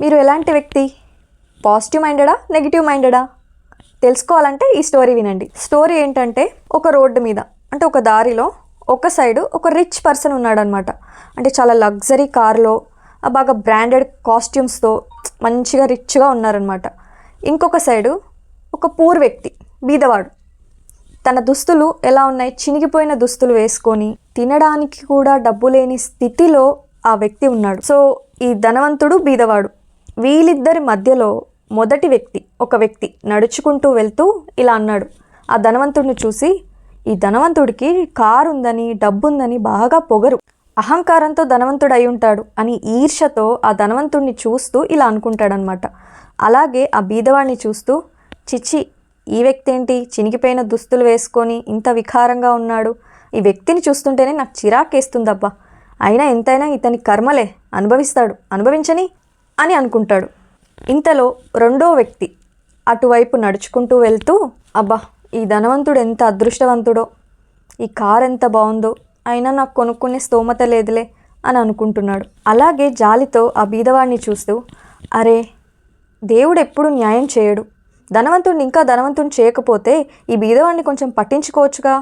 మీరు ఎలాంటి వ్యక్తి? పాజిటివ్ మైండెడా నెగిటివ్ మైండెడా? తెలుసుకోవాలంటే ఈ స్టోరీ వినండి. స్టోరీ ఏంటంటే ఒక రోడ్డు మీద అంటే ఒక దారిలో ఒక సైడు ఒక రిచ్ పర్సన్ ఉన్నాడనమాట. అంటే చాలా లగ్జరీ కార్లో బాగా బ్రాండెడ్ కాస్ట్యూమ్స్తో మంచిగా రిచ్గా ఉన్నారనమాట. ఇంకొక సైడు ఒక పూర్ వ్యక్తి బీదవాడు. తన దుస్తులు ఎలా ఉన్నాయి? చినిగిపోయిన దుస్తులు వేసుకొని తినడానికి కూడా డబ్బు లేని స్థితిలో ఆ వ్యక్తి ఉన్నాడు. సో ఈ ధనవంతుడు బీదవాడు. వీళ్ళిద్దరి మధ్యలో మొదటి వ్యక్తి ఒక వ్యక్తి నడుచుకుంటూ వెళ్తూ ఇలా అన్నాడు. ఆ ధనవంతుడిని చూసి ఈ ధనవంతుడికి కారు ఉందని డబ్బు ఉందని బాగా పొగరు. అహంకారంతో ధనవంతుడు అయి ఉంటాడు అని ఈర్షతో ఆ ధనవంతుడిని చూస్తూ ఇలా అనుకుంటాడనమాట అలాగే ఆ బీదవాడిని చూస్తూ చిచ్చి ఈ వ్యక్తి ఏంటి చినిగిపోయిన దుస్తులు వేసుకొని ఇంత వికారంగా ఉన్నాడు. ఈ వ్యక్తిని చూస్తుంటేనే నాకు చిరాకేస్తుందబ్బా. అయినా ఎంతైనా ఇతని కర్మలే. అనుభవిస్తాడు. అనుభవించని అని అనుకుంటాడు. ఇంతలో రెండో వ్యక్తి అటువైపు నడుచుకుంటూ వెళ్తూ అబ్బా ఈ ధనవంతుడు ఎంత అదృష్టవంతుడో ఈ కార్ ఎంత బాగుందో అయినా నాకు కొనుక్కునే స్తోమత లేదులే అని అనుకుంటున్నాడు. అలాగే జాలితో ఆ బీదవాడిని చూస్తూ అరే దేవుడు ఎప్పుడు న్యాయం చేయడు. ధనవంతుడిని ఇంకా ధనవంతుని చేయకపోతే ఈ బీదవాడిని కొంచెం పట్టించుకోవచ్చుగా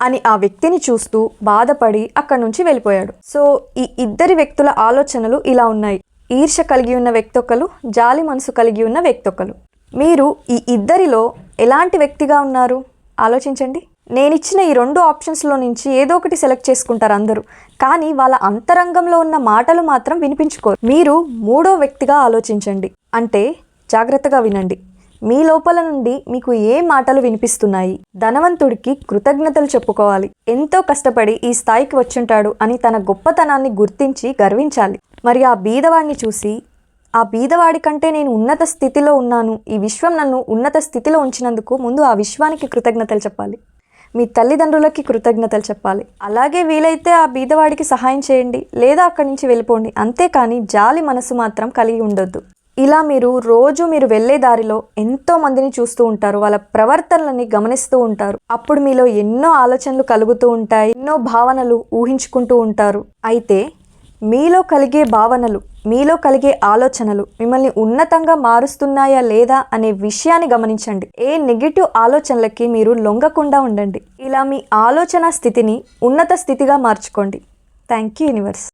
అని ఆ వ్యక్తిని చూస్తూ బాధపడి అక్కడి నుంచి వెళ్ళిపోయాడు. సో ఈ ఇద్దరి వ్యక్తుల ఆలోచనలు ఇలా ఉన్నాయి. ఈర్ష కలిగి ఉన్న వ్యక్తి ఒకరు జాలి మనసు కలిగి ఉన్న వ్యక్తి ఒకరు మీరు ఈ ఇద్దరిలో ఎలాంటి వ్యక్తిగా ఉన్నారు? ఆలోచించండి. నేను ఇచ్చిన ఈ రెండు ఆప్షన్స్లో నుంచి ఏదో ఒకటి సెలెక్ట్ చేసుకుంటారు అందరూ. కానీ వాళ్ళ అంతరంగంలో ఉన్న మాటలు మాత్రం వినిపించుకోరు. మీరు మూడో వ్యక్తిగా ఆలోచించండి. అంటే జాగ్రత్తగా వినండి. మీ లోపల నుండి మీకు ఏ మాటలు వినిపిస్తున్నాయి? ధనవంతుడికి కృతజ్ఞతలు చెప్పుకోవాలి. ఎంతో కష్టపడి ఈ స్థాయికి వచ్చుంటాడు అని తన గొప్పతనాన్ని గుర్తించి గర్వించాలి. మరి ఆ బీదవాడిని చూసి ఆ బీదవాడి కంటే నేను ఉన్నత స్థితిలో ఉన్నాను. ఈ విశ్వం నన్ను ఉన్నత స్థితిలో ఉంచినందుకు ముందు ఆ విశ్వానికి కృతజ్ఞతలు చెప్పాలి. మీ తల్లిదండ్రులకి కృతజ్ఞతలు చెప్పాలి. అలాగే వీలైతే ఆ బీదవాడికి సహాయం చేయండి. లేదా అక్కడి నుంచి వెళ్ళిపోండి. అంతేకాని జాలి మనసు మాత్రం కలిగి ఉండొద్దు. ఇలా మీరు రోజు మీరు వెళ్ళే దారిలో ఎంతో మందిని చూస్తూ ఉంటారు. వాళ్ళ ప్రవర్తనలని గమనిస్తూ ఉంటారు. అప్పుడు మీలో ఎన్నో ఆలోచనలు కలుగుతూ ఉంటాయి. ఎన్నో భావనలు ఊహించుకుంటూ ఉంటారు. అయితే మీలో కలిగే భావనలు మీలో కలిగే ఆలోచనలు మిమ్మల్ని ఉన్నతంగా మారుస్తున్నాయా లేదా అనే విషయాన్ని గమనించండి. ఏ నెగిటివ్ ఆలోచనలకి మీరు లొంగకుండా ఉండండి. ఇలా మీ ఆలోచన స్థితిని ఉన్నత స్థితిగా మార్చుకోండి. Thank you universe.